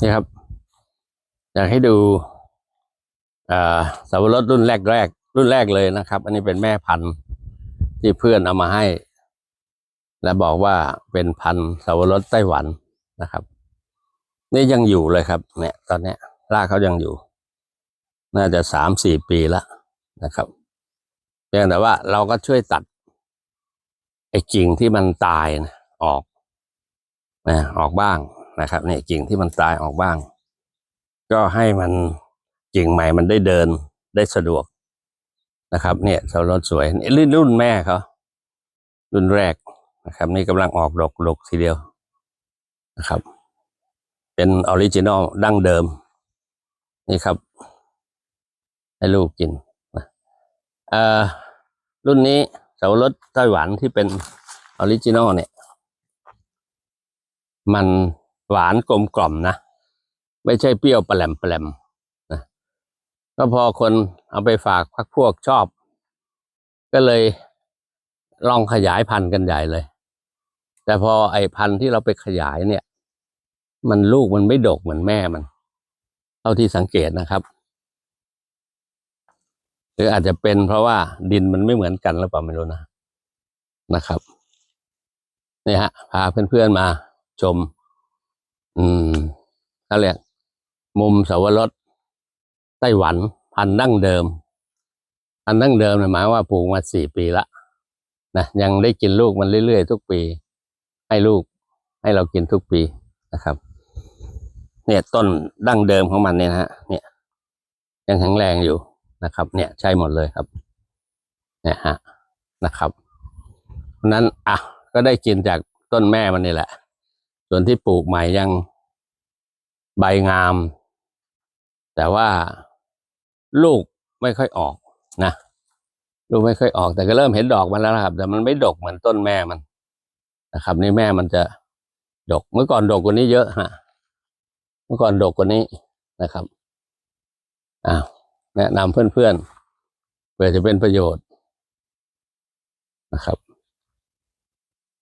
นี่ครับ อยากให้ดูอ่าสาวรสรุ่นแรกแรกรุ่นแรกเลยนะครับ อันนี้เป็นแม่พันธุ์ที่เพื่อนเอามาให้ และบอกว่าเป็นพันธุ์สาวรสไต้หวันนะครับ นี่ยังอยู่เลยครับ เนี่ย ตอนนี้รากเขายังอยู่ น่าจะสามสี่ปีแล้วนะครับเพียงแต่ว่าเราก็ช่วยตัดไอ้กิ่งที่มันตายนะออกนะออกบ้าง นะครับเนี่ยกิ่งที่มันตายออกบ้าง ก็ให้มันกิ่งใหม่มันได้เดินได้สะดวกนะครับ เนี่ยสาวรสสวยนี่รุ่นรุ่นแม่เขารุ่นแรกนะครับ นี่กำลังออกดอกดกทีเดียวนะครับ เป็นออริจินอลดั้งเดิม นี่ครับ ให้ลูกกินนะเอ่อรุ่นนี้สาวรสไต้หวันที่เป็นออริจินอลเนี่ย มัน หวานกลมกล่อมนะ ไม่ใช่เปรี้ยวแปลมแปลมนะก็พอคนเอาไปฝากพักพวกชอบ ก็เลยลองขยายพันธุ์กันใหญ่เลย แต่พอไอ้พันธุ์ที่เราไปขยายเนี่ย มันลูกมันไม่ดกเหมือนแม่มันเท่าที่สังเกตนะครับ หรืออาจจะเป็นเพราะว่าดินมันไม่เหมือนกันหรือเปล่าไม่รู้นะนะครับนี่ฮะพาเพื่อนๆมาชม อืมเขาเรียกมุมเสาวรสไต้หวัน พันธุ์ดั้งเดิม พันธุ์ดั้งเดิมหมายว่าปลูกมาสี่ปีละนะยังได้กินลูกมันเรื่อยๆทุกปี ให้ลูก ให้เรากินทุกปีนะครับ เนี่ยต้นดั้งเดิมของมันเนี่ยนะฮะเนี่ย ยังแข็งแรงอยู่นะครับ เนี่ยใช่หมดเลยครับ เนี่ยฮะนะครับนั้นอะก็ได้กินจากต้นแม่มันนี่แหละ ส่วนที่ปลูกใหม่ยังใบงาม แต่ว่าลูกไม่ค่อยออกนะลูกไม่ค่อยออกแต่ก็เริ่มเห็นดอกมันแล้วนะครับ แต่มันไม่ดกเหมือนต้นแม่มันนะครับ นี่แม่มันจะดกเมื่อก่อนดกกว่านี้เยอะฮะเมื่อก่อนดกกว่านี้นะครับอ้าวแนะนำเพื่อนๆเพื่อจะเป็นประโยชน์นะครับ